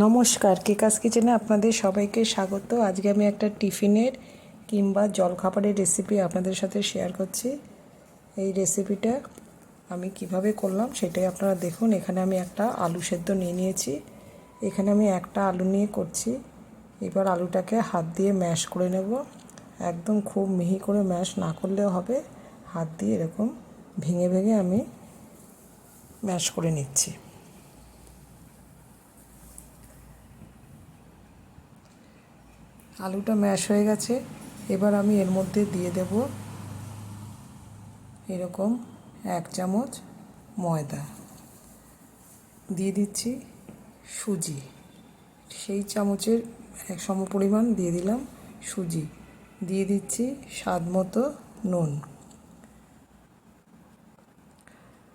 নমস্কার, কেকাস কিচেনে আপনাদের সবাইকে স্বাগত। আজকে আমি একটা টিফিনের কিংবা জলখাবারের রেসিপি আপনাদের সাথে শেয়ার করছি। এই রেসিপিটা আমি কীভাবে করলাম সেটাই আপনারা দেখুন। এখানে আমি একটা আলু সেদ্ধ নিয়ে নিয়েছি। এখানে আমি একটা আলু নিয়ে করছি। এবার আলুটাকে হাত দিয়ে ম্যাশ করে নেব। একদম খুব মিহি করে ম্যাশ না করলেও হবে। হাত দিয়ে এরকম ভেঙে ভেঙে আমি ম্যাশ করে নিচ্ছি। আলুটা ম্যাশ হয়ে গেছে। এবার আমি এর মধ্যে দিয়ে দেব এরকম এক চামচ ময়দা। দিয়ে দিচ্ছি সুজি। সেই চামচের এক সম পরিমাণ দিয়ে দিলাম সুজি। দিয়ে দিচ্ছি স্বাদ মতো নুন।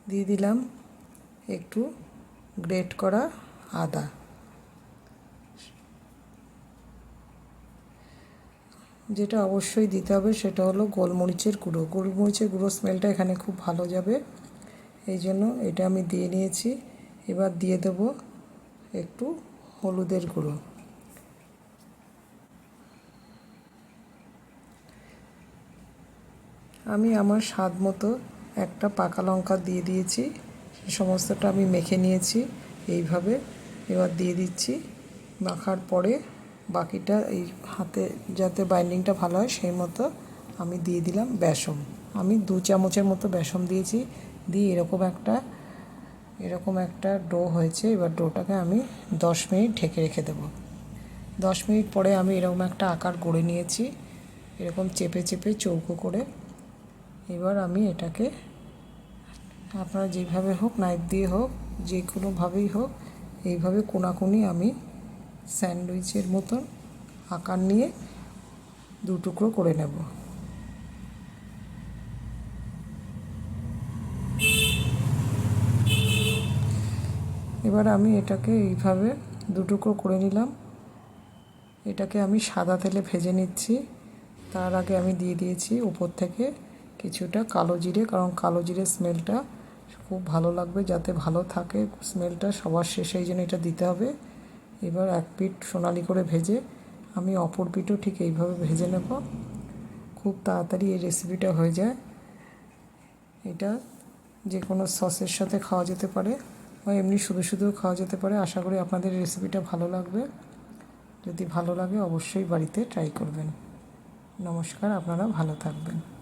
দিয়ে দিলাম একটু গ্রেট করা আদা। যেটা অবশ্যই দিতে হবে সেটা হলো গোলমরিচের গুঁড়ো। গোলমরিচের গুঁড়ো স্মেলটা এখানে খুব ভালো যাবে। এই জন্য এটা আমি দিয়ে নিয়েছি। এবার দিয়ে দেব একটু হলুদের গুঁড়ো। আমি আমার স্বাদ মতো একটা পাকা লঙ্কা দিয়ে দিয়েছি। সে সমস্তটা আমি মেখে নিয়েছি। এইভাবে এবার দিয়ে দিচ্ছি। মাখার পরে বাকিটা এই হাতে যাতে বাইন্ডিংটা ভালো হয়, সেই মতো আমি দিয়ে দিলাম বেসন। আমি দু চামচের মতো বেসন দিয়েছি, দিয়ে এরকম একটা এরকম একটা ডো হয়েছে। এবার ডোটাকে আমি দশ মিনিট ঢেকে রেখে দেবো। দশ মিনিট পরে আমি এরকম একটা আকার গড়ে নিয়েছি, এরকম চেপে চেপে চৌকো করে। এবার আমি এটাকে, আপনারা যেভাবে হোক নাইফ দিয়ে হোক যে কোনোভাবেই হোক, এইভাবে কোনাকুনি আমি স্যান্ডউইচের মতন আকার নিয়ে দু টুকরো করে নেব। এবার আমি এটাকে এইভাবে দু টুকরো করে নিলাম। এটাকে আমি সাদা তেলে ভেজে নিচ্ছি। তার আগে আমি দিয়ে দিয়েছি উপর থেকে কিছুটা কালো জিরে, কারণ কালো জিরে স্মেলটা খুব ভালো লাগবে, যাতে ভালো থাকে স্মেলটা সবার শেষে, এই জন্য এটা দিতে হবে। এবার এক পিঠ সোনালি করে ভেজে আমি অপর পিঠও ঠিক এইভাবে ভেজে নেব। খুব তাড়াতাড়ি এই রেসিপিটা হয়ে যায়। এটা যে কোনো সসের সাথে খাওয়া যেতে পারে বা এমনি শুধু শুধুও খাওয়া যেতে পারে, আশা করি আপনাদের রেসিপিটা ভালো লাগবে। যদি ভালো লাগে অবশ্যই বাড়িতে ট্রাই করবেন। নমস্কার, আপনারা ভালো থাকবেন।